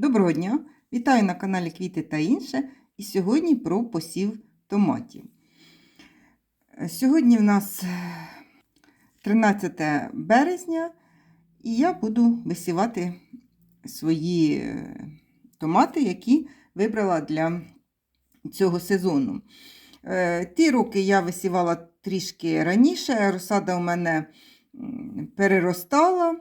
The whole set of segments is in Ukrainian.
Доброго дня! Вітаю на каналі Квіти та інше. І сьогодні про посів томатів. Сьогодні в нас е, 13 березня, і я буду висівати свої е, томати, які вибрала для цього сезону. Е, Ті роки я висівала трішки раніше, розсада у мене переростала.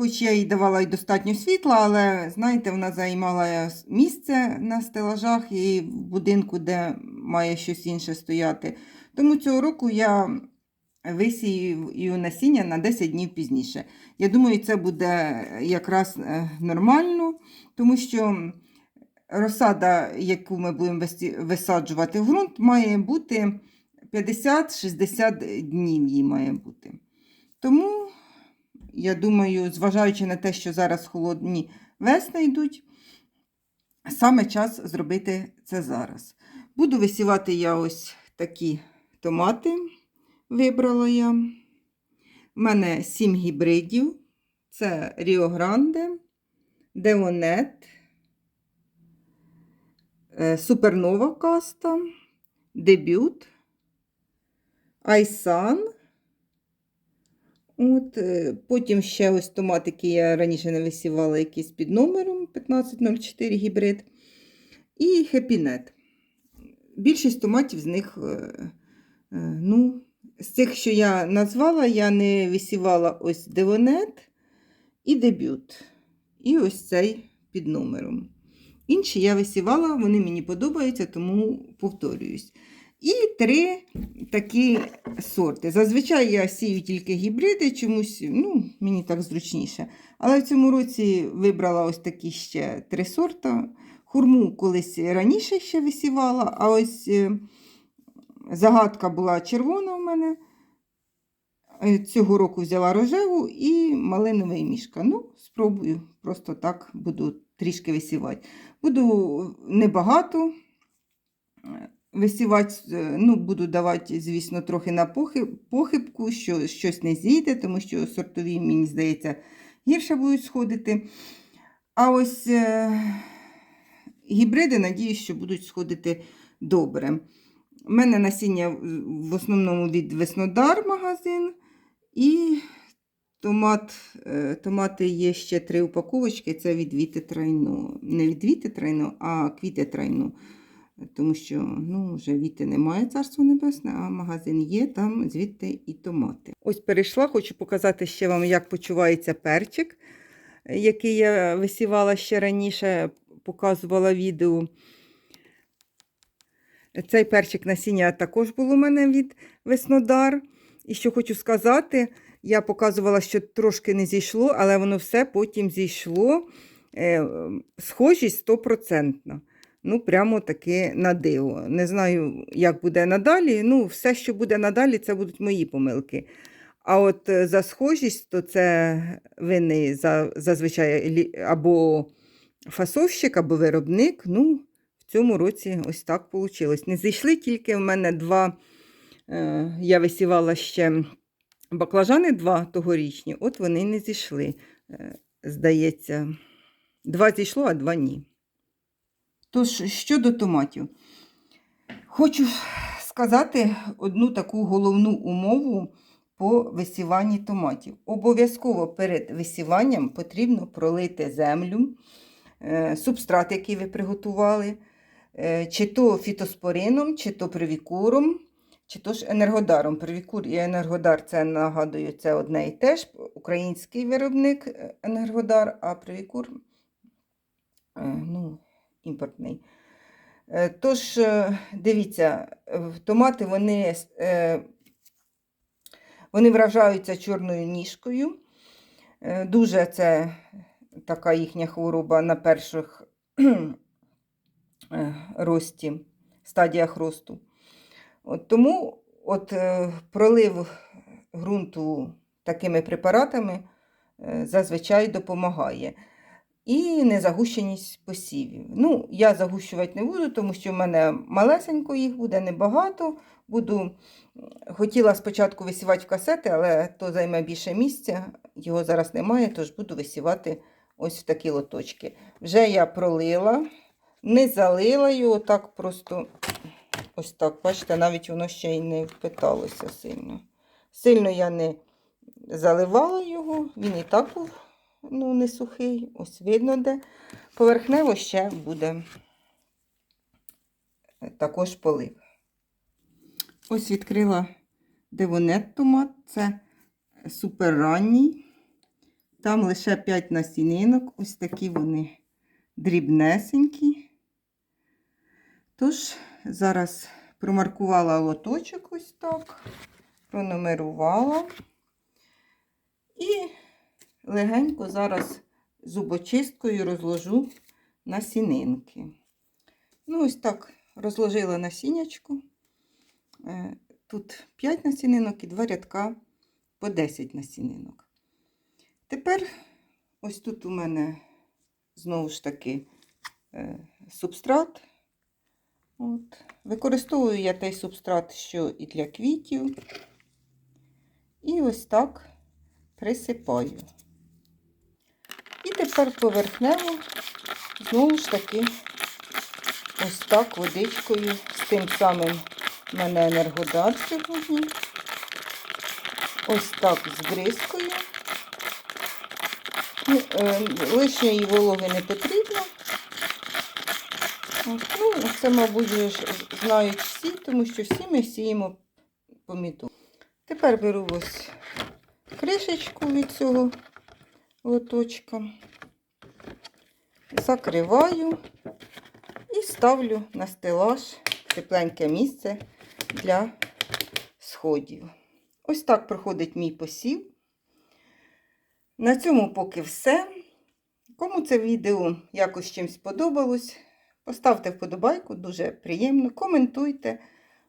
Хоч я їй давала й достатньо світла, але, знаєте, вона займала місце на стелажах і в будинку, де має щось інше стояти. Тому цього року я висію насіння на 10 днів пізніше. Я думаю, це буде якраз е, нормально, тому що розсада, яку ми будемо висаджувати в ґрунт, має бути 50-60 днів їй має бути. Тому я думаю, зважаючи на те, що зараз холодні весни йдуть, саме час зробити це зараз. Буду висівати я ось такі томати. Вибрала я. У мене 7 гібридів. Це Ріо Гранде, Деонет, Супернова каста, Дебют, Айсан. От, е, потім ще ось томатики я раніше не висівала якісь під номером 1504 гібрид. І хепінет. Більшість томатів з них, е, е, ну, з цих, що я назвала, я не висівала ось девонет і дебют. І ось цей під номером. Інші я висівала, вони мені подобаються, тому повторююсь. І три такі сорти. Зазвичай я сію тільки гібриди, чомусь ну, мені так зручніше. Але в цьому році вибрала ось такі ще три сорта. Хурму колись раніше ще висівала, а ось е, загадка була червона у мене. Е, Цього року взяла рожеву і малиновий мішка. Ну, спробую, просто так буду трішки висівати. Буду небагато висівати, е, ну, буду давати, звісно, трохи на похибку, що щось не зійде, тому що сортові, мені здається, гірше будуть сходити. А ось е, гібриди, надіюсь, що будуть сходити добре. У мене насіння в- основному від Веснодар магазин. І томат, е, томати є ще три упаковочки. Це від Віти Трайно. Не від Віти Трайно, а квіти Трайно. Тому що ну, вже віти немає, царство небесне, а магазин є, там звідти і томати. Ось перейшла, хочу показати ще вам, як почувається перчик, який я висівала ще раніше, показувала відео. Цей перчик насіння також було у мене від Веснодар. І що хочу сказати, я показувала, що трошки не зійшло, але воно все потім зійшло. Е, Схожість стопроцентна. Ну, прямо таки на диво. Не знаю, як буде надалі. Ну, все, що буде надалі, це будуть мої помилки. А от е, за схожість, то це винний за, зазвичай або фасовщик, або виробник. Ну, в цьому році ось так вийшло. Не зійшли тільки в мене два. Е, я висівала ще баклажани два тогорічні, от вони не зійшли. Е, здається, два зійшло, а два ні. Тож, щодо томатів, хочу сказати одну таку головну умову по висіванні томатів. Обов'язково перед висіванням потрібно пролити землю, е, субстрат, який ви приготували, е, чи то фітоспорином, чи то привікуром, чи то ж енергодаром. Привікур і енергодар це нагадую, це одне і те ж. Український виробник е, енергодар, а привікур ну, імпортний. Е, Тож, е, дивіться, томати вони, е, вони вражаються чорною ніжкою. Дуже це така їхня хвороба на перших рості, стадіях росту. От тому от, пролив ґрунту такими препаратами зазвичай допомагає. І незагущеність посівів. Ну, я загущувати не буду, тому що в мене малесенько їх буде небагато. Буду... Хотіла спочатку висівати в касети, але то займе більше місця, його зараз немає, тож буду висівати ось в такі лоточки. Вже я пролила, не залила його, так просто ось так, бачите, навіть воно ще й не впиталося сильно. Сильно я не заливала його, він і так був ну, не сухий, ось видно де. Поверхнево ще буде е, також полив. Ось відкрила девонет томат, це супер ранній. Там лише 5 насінинок, ось такі вони дрібнесенькі. Тож, зараз промаркувала лоточок ось так, пронумерувала. І легенько зараз зубочисткою розложу насінинки. Ну, ось так розложила насіннячку. Е, Тут 5 насінинок і 2 рядка по 10 насінинок. Тепер ось тут у мене знову ж таки е, субстрат. От. Використовую я той субстрат, що і для квітів. І ось так присипаю. Тепер поверхнево знову ж таки ось так водичкою з тим самим в мене енергодар. Це так збризкою. Ну, е, лишньої вологи не потрібно. От, ну, це, мабуть, знають всі, тому що всі ми сіємо помідор. Тепер беру ось кришечку від цього лоточка, закриваю і ставлю на стелаж тепленьке місце для сходів. Ось так проходить мій посів. На цьому поки все. Кому це відео якось чимось сподобалось, поставте вподобайку, дуже приємно. Коментуйте.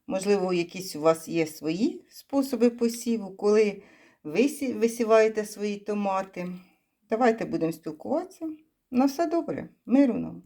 Можливо, якісь у вас є свої способи посіву, коли ви висіваєте свої томати. Давайте будемо спілкуватися. На все добре, миру нам!